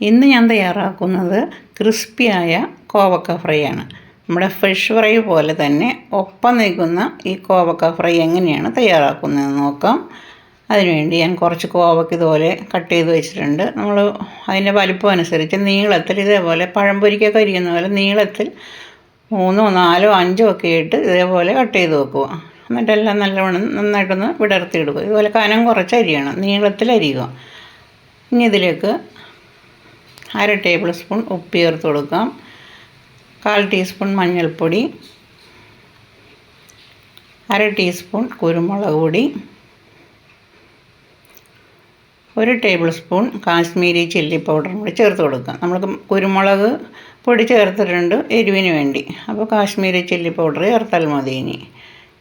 ഇന്ന് ഞാൻ തയ്യാറാക്കുന്നത് ക്രിസ്പിയായ കോവക്ക ഫ്രൈ ആണ് നമ്മുടെ ഫിഷ് ഫ്രൈ പോലെ തന്നെ ഒപ്പം നിൽക്കുന്ന ഈ കോവക്ക ഫ്രൈ എങ്ങനെയാണ് തയ്യാറാക്കുന്നതെന്ന് നോക്കാം. അതിനുവേണ്ടി ഞാൻ കുറച്ച് കോവക്ക ഇതുപോലെ കട്ട് ചെയ്ത് വെച്ചിട്ടുണ്ട്. നമ്മൾ അതിന്റെ വലിപ്പം അനുസരിച്ച് നീളത്തിൽ ഇതേപോലെ പഴംപൊരിക്കൊക്കെ ഇരിക്കുന്ന പോലെ നീളത്തിൽ മൂന്നോ നാലോ അഞ്ചോ ഒക്കെ ഇട്ട് ഇതേപോലെ കട്ട് ചെയ്ത് വെക്കുക. എന്നിട്ടെല്ലാം നല്ലവണ്ണം നന്നായിട്ടൊന്ന് വിടർത്തിയെടുക്കുക. ഇതുപോലെ കനം കുറച്ച് അരിയണം. നീളത്തിൽ അരിയുക. ഇനി ഇതിലേക്ക് അര ടേബിൾ സ്പൂൺ ഉപ്പ് ചേർത്ത് കൊടുക്കാം. കാൽ ടീസ്പൂൺ മഞ്ഞൾപ്പൊടി. അര ടീസ്പൂൺ കുരുമുളക് പൊടി. ഒരു ടേബിൾ സ്പൂൺ കാശ്മീരി ചില്ലി പൗഡറും കൂടി ചേർത്ത് കൊടുക്കാം. നമ്മൾ കുരുമുളക് പൊടി ചേർത്തിട്ടുണ്ട് എരിവിന് വേണ്ടി. അപ്പോൾ കാശ്മീരി ചില്ലി പൗഡർ ചേർത്താൽ മതി ഇനി.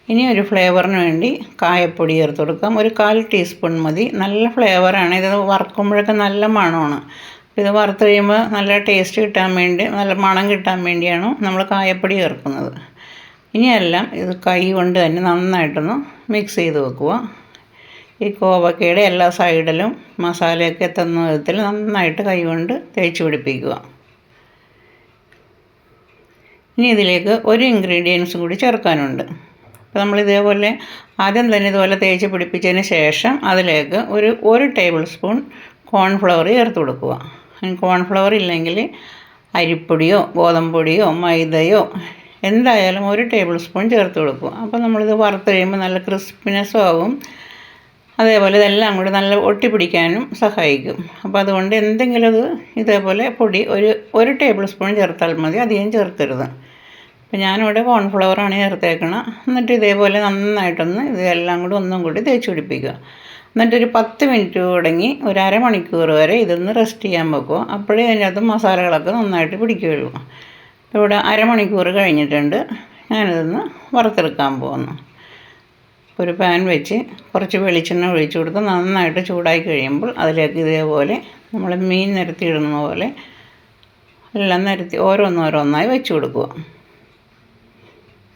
ഇനി ഒരു ഫ്ലേവറിന് വേണ്ടി കായപ്പൊടി ചേർത്ത് കൊടുക്കാം. ഒരു കാൽ ടീസ്പൂൺ മതി. നല്ല ഫ്ലേവറാണ് ഇത് വറക്കുമ്പോഴൊക്കെ നല്ല മണമാണ്. ഇത് വറുത്ത് കഴിയുമ്പോൾ നല്ല ടേസ്റ്റ് കിട്ടാൻ വേണ്ടി നല്ല മണം കിട്ടാൻ വേണ്ടിയാണ് നമ്മൾ കായപ്പൊടി ചേർക്കുന്നത്. ഇനിയെല്ലാം ഇത് കൈ കൊണ്ട് തന്നെ നന്നായിട്ടൊന്ന് മിക്സ് ചെയ്ത് വെക്കുക. ഈ കോവക്കയുടെ എല്ലാ സൈഡിലും മസാലയൊക്കെ എത്തുന്ന വിധത്തിൽ നന്നായിട്ട് കൈ കൊണ്ട് തേച്ച് പിടിപ്പിക്കുക. ഇനി ഇതിലേക്ക് ഒരു ഇൻഗ്രീഡിയൻസും കൂടി ചേർക്കാനുണ്ട്. അപ്പോൾ നമ്മൾ ഇതേപോലെ ആദ്യം തന്നെ ഇതുപോലെ തേച്ച് പിടിപ്പിച്ചതിന് ശേഷം അതിലേക്ക് ഒരു ഒരു ടേബിൾ സ്പൂൺ കോൺഫ്ലവർ ചേർത്ത് കൊടുക്കുക. കോൺഫ്ലവർ ഇല്ലെങ്കിൽ അരിപ്പൊടിയോ ഗോതമ്പ് പൊടിയോ മൈദയോ എന്തായാലും ഒരു ടേബിൾ സ്പൂൺ ചേർത്ത് കൊടുക്കും അപ്പോൾ നമ്മളിത് വറുത്ത് കഴിയുമ്പോൾ നല്ല ക്രിസ്പിനെസ്സും ആവും. അതേപോലെ ഇതെല്ലാം കൂടി നല്ല ഒട്ടിപ്പിടിക്കാനും സഹായിക്കും. അപ്പോൾ അതുകൊണ്ട് എന്തെങ്കിലും ഇത് ഇതേപോലെ പൊടി ഒരു ഒരു ടേബിൾ സ്പൂൺ ചേർത്താൽ മതി. അധികം ചേർത്തരുത് അപ്പോൾ ഞാനിവിടെ കോൺഫ്ലവറാണ് ചേർത്തേക്കണം. എന്നിട്ട് ഇതേപോലെ നന്നായിട്ടൊന്ന് ഇതെല്ലാം കൂടി ഒന്നും കൂടി തേച്ച് പിടിപ്പിക്കുക. എന്നിട്ടൊരു പത്ത് മിനിറ്റ് തുടങ്ങി ഒരു അരമണിക്കൂർ വരെ ഇതൊന്ന് റെസ്റ്റ് ചെയ്യാൻ വെക്കുക. അപ്പോഴേ അതിനകത്ത് മസാലകളൊക്കെ നന്നായിട്ട് പിടിക്കുകയുള്ളൂ ഇവിടെ അരമണിക്കൂർ കഴിഞ്ഞിട്ടുണ്ട്. ഞാനിതൊന്ന് വറുത്തെടുക്കാൻ പോകുന്നു. ഒരു പാൻ വെച്ച് കുറച്ച് വെളിച്ചെണ്ണ ഒഴിച്ചു കൊടുത്ത് നന്നായിട്ട് ചൂടായി കഴിയുമ്പോൾ അതിലേക്ക് ഇതേപോലെ നമ്മൾ മീൻ നിരത്തിയിടുന്ന പോലെ എല്ലാം നിരത്തി ഓരോന്നോരോന്നായി വെച്ച് കൊടുക്കുക.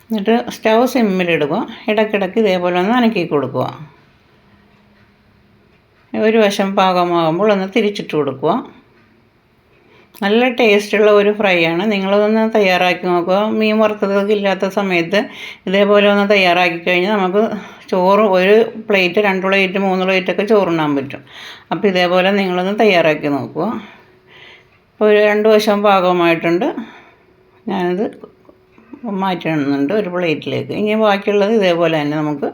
എന്നിട്ട് സ്റ്റൗ സിമ്മിലിടുക. ഇടയ്ക്കിടയ്ക്ക് ഇതേപോലെ ഒന്ന് അനക്കി കൊടുക്കുക. ഒരു വശം പാകമാകുമ്പോൾ ഒന്ന് തിരിച്ചിട്ട് കൊടുക്കുക. നല്ല ടേസ്റ്റുള്ള ഒരു ഫ്രൈ ആണ് നിങ്ങളതൊന്ന് തയ്യാറാക്കി നോക്കുക. മീൻ വറുത്തതൊക്കെ ഇല്ലാത്ത സമയത്ത് ഇതേപോലെ ഒന്ന് തയ്യാറാക്കി കഴിഞ്ഞാൽ നമുക്ക് ചോറ് ഒരു പ്ലേറ്റ് രണ്ട് പ്ലേറ്റ് മൂന്ന് പ്ലേറ്റൊക്കെ ചോറുണ്ണാൻ പറ്റും. അപ്പോൾ ഇതേപോലെ നിങ്ങളൊന്ന് തയ്യാറാക്കി നോക്കുക. ഇപ്പോൾ ഒരു രണ്ട് വശം പാകമായിട്ടുണ്ട്. ഞാനത് മാറ്റുന്നുണ്ട് ഒരു പ്ലേറ്റിലേക്ക്. ഇനി ബാക്കിയുള്ളത് ഇതേപോലെ തന്നെ നമുക്ക്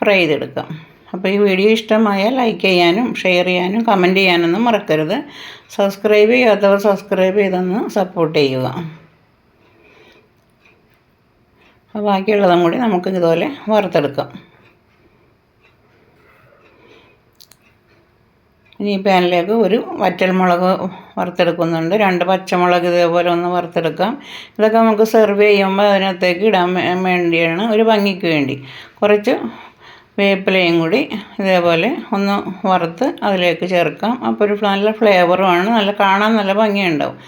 ഫ്രൈ ചെയ്തെടുക്കാം. അപ്പോൾ ഈ വീഡിയോ ഇഷ്ടമായാൽ ലൈക്ക് ചെയ്യാനും ഷെയർ ചെയ്യാനും കമന്റ് ചെയ്യാനൊന്നും മറക്കരുത്. സബ്സ്ക്രൈബ് ചെയ്യാത്തവർ സബ്സ്ക്രൈബ് ചെയ്തൊന്ന് സപ്പോർട്ട് ചെയ്യുക. അപ്പോൾ ബാക്കിയുള്ളതും കൂടി നമുക്ക് ഇതുപോലെ വറുത്തെടുക്കാം. ഇനി പാനിലേക്ക് ഒരു വറ്റൽമുളക് വറുത്തെടുക്കുന്നുണ്ട്. രണ്ട് പച്ചമുളക് ഇതേപോലെ ഒന്ന് വറുത്തെടുക്കാം. ഇതൊക്കെ നമുക്ക് സെർവ് ചെയ്യുമ്പോൾ അതിനകത്തേക്ക് ഇടാൻ വേണ്ടിയാണ് ഒരു ഭംഗിക്ക് വേണ്ടി. കുറച്ച് വേപ്പിലയും കൂടി ഇതേപോലെ ഒന്ന് വറുത്ത് അതിലേക്ക് ചേർക്കാം. അപ്പോൾ ഒരു നല്ല ഫ്ലേവറുമാണ്. നല്ല കാണാൻ നല്ല ഭംഗിയുണ്ടാവും.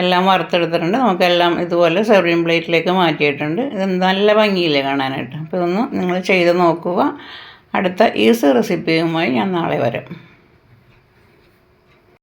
എല്ലാം വറുത്തെടുത്തിട്ടുണ്ട്. നമുക്കെല്ലാം ഇതുപോലെ സെർവിങ് പ്ലേറ്റിലേക്ക് മാറ്റിയിട്ടുണ്ട്. ഇത് നല്ല ഭംഗിയില്ലേ കാണാനായിട്ട്. അപ്പോൾ ഇതൊന്ന് നിങ്ങൾ ചെയ്ത് നോക്കുക. അടുത്ത ഈസി റെസിപ്പിയുമായി ഞാൻ നാളെ വരാം.